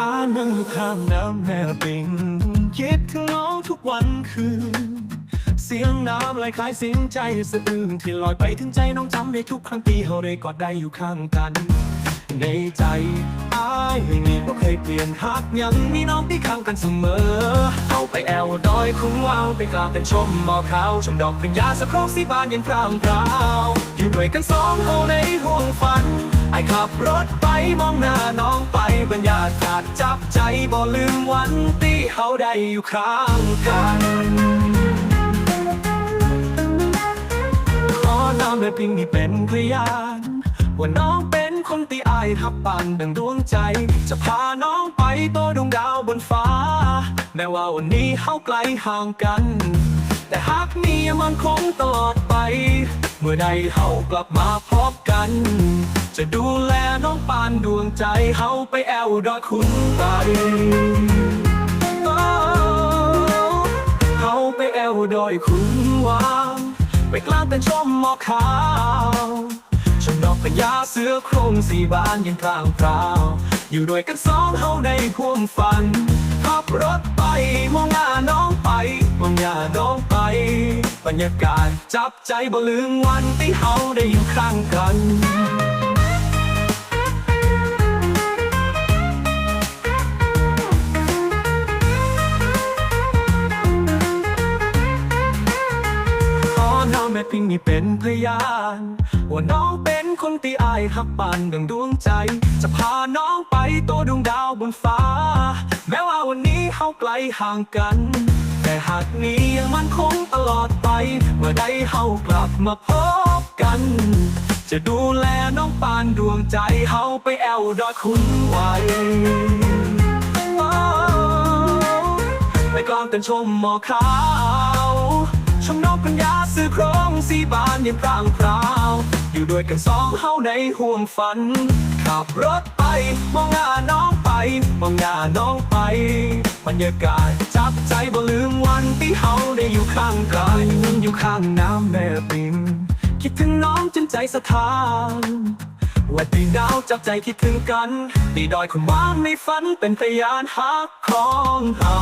อานนั่งอยู่ข้างน้ำแม่ปิงคิดถึงน้องทุกวันคืน เสียงน้ำไหลคล้ายเสียงใจสะอื้นที่ลอยไปถึงใจน้องจำได้ทุกครั้งที่เราได้กอดได้อยู่ข้างกัน ในใจอ้ายไม่มีบ่เคยเปลี่ยนหักยังมีน้องที่ข้างกันเสมอ เอาไปแอวดอยคุ้งว้าวไปกลางเป็นชมหมอกขาวชมดอกเป็นยาสะโครกสีบานเย็นพรางพราวอยู่ด้วยกันสองเขาในห่วงฝันไอขับรถ มองหน้าน้องไปบรรยากาศจับใจบ่ลืมวันที่เขาได้อยู่ข้างกันขอน้ำและพิงนี่เป็นพยานว่าน้องเป็นคนที่อายทับปันดังดวงใจ จะพาน้องไปโตดวงดาวบนฟ้า แม้ว่าวันนี้เฮาไกลห่างกัน แต่หากมีมันคงตลอดไป เมื่อใดเฮากลับมาพบกัน จะดูแลน้องปานดวงใจเฮาไปแอวดอยคุณไปเฮาไปแอวดอยคุณวางไปกลางเป็นชมหมอกขาวชมดอกพญาเสือโครงสีบานยังพรางพราว อยู่ด้วยกันสองเฮาในพ่วงฝันขับรถไปมองหน้าน้องไปมองหน้าน้องไป บรรยากาศจับใจบ่ลืมวันที่เฮาได้อยู่ข้างกันน้องแม่พิงนี่เป็นพยานว่าน้องเป็นคนที่อายหักปานดังดวงใจ จะพาน้องไปโตดวงดาวบนฟ้า แม้ว่าวันนี้เฮาไกลห่างกัน แต่หากนี้ยังมันคงตลอดไป เมื่อใดเฮากลับมาพบกัน จะดูแลน้องปานดวงใจเฮาไปแอวดอยคุณไว้ไปกลางเต้นชมหมอกขาวชมนกปัญญาซื้อโครงสีบานยังพรางพราว อยู่ด้วยกันสองเฮาในห่วงฝัน ขับรถไปมองหน้าน้องไป มองหน้าน้องไป บรรยากาศจับใจ ได้อยู่ข้างกันอยู่ข้างน้ำแม่ปิงคิดถึงน้องจนใจสะท้านว่าตีดาวจับใจคิดถึงกันตีดอยคนว่างในฝันเป็นพยานหักของเรา